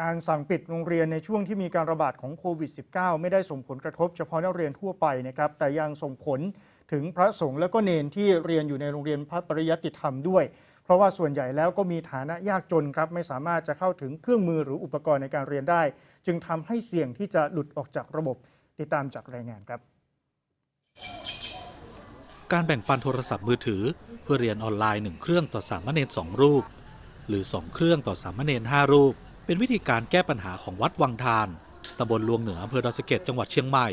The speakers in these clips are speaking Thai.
การสั่งปิดโรงเรียนในช่วงที่มีการระบาดของโควิด -19 ไม่ได้ส่งผลกระทบเฉพาะนักเรียนทั่วไปนะครับ แต่ยังส่งผลถึงพระสงฆ์และก็เนนที่เรียนอยู่ในโรงเรียนพระปริยัติธรรมด้วย เพราะว่าส่วนใหญ่แล้วก็มีฐานะยากจนครับ ไม่สามารถจะเข้าถึงเครื่องมือหรืออุปกรณ์ในการเรียนได้ จึงทำให้เสี่ยงที่จะหลุดออกจากระบบติดตามจากรายงานครับ การแบ่งปันโทรศัพท์มือถือ เพื่อเรียนออนไลน์หนึ่งเครื่องต่อสามเณรสองรูป หรือสองเครื่องต่อสามเณรห้ารูป เป็นวิธีการแก้ปัญหาของวัดวังทานตำบลลวงเหนืออำเภอดอยสะเก็ดจังหวัดเชียงใหม่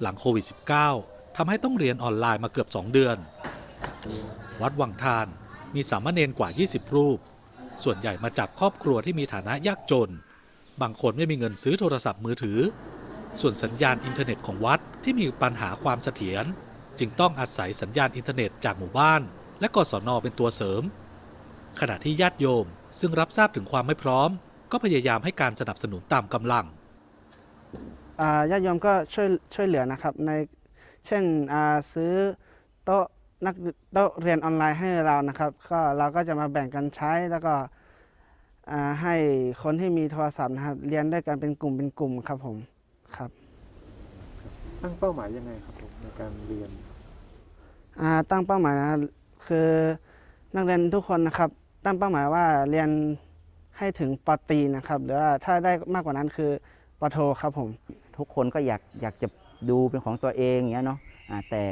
หลังโควิด -19 ทำให้ต้องเรียนออนไลน์มาเกือบ 2 เดือน วัดวังทานมีสามเณรกว่า 20 รูป ส่วนใหญ่มาจากครอบครัวที่มีฐานะยากจน บางคนไม่มีเงินซื้อโทรศัพท์มือถือ ส่วนสัญญาณอินเทอร์เน็ตของวัดที่มีปัญหาความเสถียรจึงต้องอาศัยสัญญาณอินเทอร์เน็ตจากหมู่บ้าน และกศนเป็นตัวเสริม ขณะที่ญาติโยมซึ่งรับทราบถึงความไม่พร้อม ก็พยายามให้การสนับสนุนตามกำลัง อ่าญาติโยมก็ช่วยช่วยเหลือนะครับในเช่นอ่าซื้อโต๊ะนักโต๊ะเรียนออนไลน์ให้เรานะครับ ก็เราก็จะมาแบ่งกันใช้แล้วก็อ่าให้คนที่มีโทรศัพท์นะครับ เรียนด้วยกันเป็นกลุ่มเป็นกลุ่มครับผมครับตั้งเป้าหมายยังไงครับผมในการเรียน อ่าตั้งเป้าหมายนะครับคือนักเรียนทุกคนนะครับ ตั้งเป้าหมายว่าเรียน ให้ถึงปตีนะครับหรือว่าถ้าได้มากกว่านั้นคือปโทครับผม ทุกคนก็อยากอยากจะดูเป็นของตัวเองอย่างเงี้ยเนาะอ่าแต่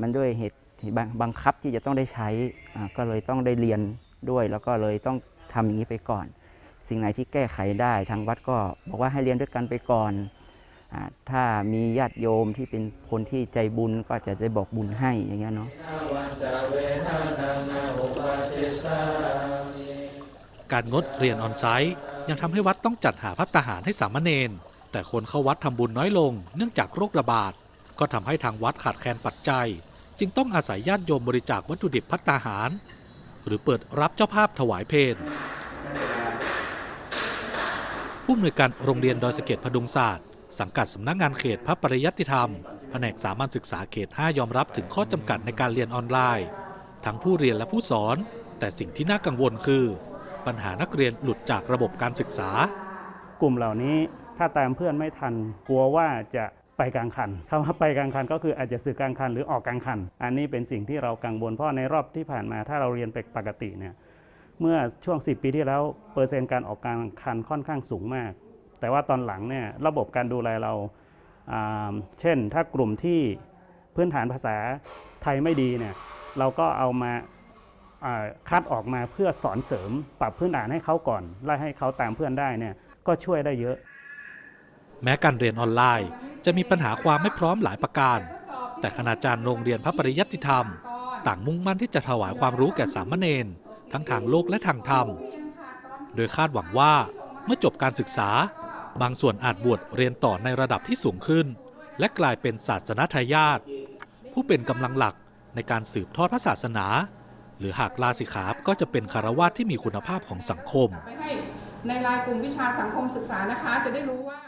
มันด้วยเหตุบังบังคับที่จะต้องได้ใช้อ่าก็เลยต้องได้เรียนด้วย แล้วก็เลยต้องทำอย่างนี้ไปก่อน สิ่งไหนที่แก้ไขได้ทางวัดก็บอกว่าให้เรียนด้วยกันไปก่อนอาถ้ามีญาติโยมที่เป็นคนที่ใจบุญก็จะได้บอกบุญให้อย่างเงี้ยเนาะ การงดเรียนออนไซต์ยังทำให้วัดต้องจัดหาพัตตาหารให้สามเณรแต่คนเข้าวัดทำบุญน้อยลง เนื่องจากโรคระบาด ก็ทำให้ทางวัดขาดแคลนปัจจัย จึงต้องอาศัยญาติโยมบริจาควัตถุดิบพัตตาหาร หรือเปิดรับเจ้าภาพถวายเพลผู้อำนวยการโรงเรียนดอยสะเก็ดพดุงศาสตร์สังกัดสำนักงานเขตพระปริยัติธรรม แผนกสามัญศึกษาเขต 5 ยอมรับถึงข้อจำกัดในการเรียนออนไลน์ ทั้งผู้เรียนและผู้สอน แต่สิ่งที่น่ากังวลคือ ปัญหานักเรียนหลุดจากระบบการศึกษา กลุ่มเหล่านี้ถ้าตามเพื่อนไม่ทัน กลัวว่าจะไปกลางคันคำว่าไปกลางคันก็คืออาจจะสึกกลางคันหรือออกกลางคัน อันนี้เป็นสิ่งที่เรากังวลเพราะในรอบที่ผ่านมาถ้าเราเรียนปปกติเนี่ยเมื่อช่วง 10 ปีที่แล้วเปอร์เซ็นต์การออกกลางคันค่อนข้างสูงมาก แต่ว่าตอนหลังเนี่ยระบบการดูแลเรา เช่นถ้ากลุ่มที่พื้นฐานภาษาไทยไม่ดีเนี่ยเราก็เอามา คัดออกมาเพื่อสอนเสริมปรับพื้นฐานให้เขาก่อน ไล่ให้เขาตามเพื่อนได้เนี่ยก็ช่วยได้เยอะ แม้การเรียนออนไลน์ จะมีปัญหาความไม่พร้อมหลายประการ แต่คณาจารย์โรงเรียนพระปริยัติธรรม ต่างมุ่งมั่นที่จะถวายความรู้แก่สามเณรทั้งทางโลกและทางธรรม โดยคาดหวังว่าเมื่อจบการศึกษา บางส่วนอาจบวชเรียนต่อในระดับที่สูงขึ้น และกลายเป็นศาสนทายาทผู้เป็นกำลังหลักในการสืบทอดพระศาสนา หรือหากลาสิกขาก็จะเป็นคารวาสที่มีคุณภาพของสังคม ไปให้ในรายกลุ่มวิชาสังคมศึกษานะคะ จะได้รู้ว่า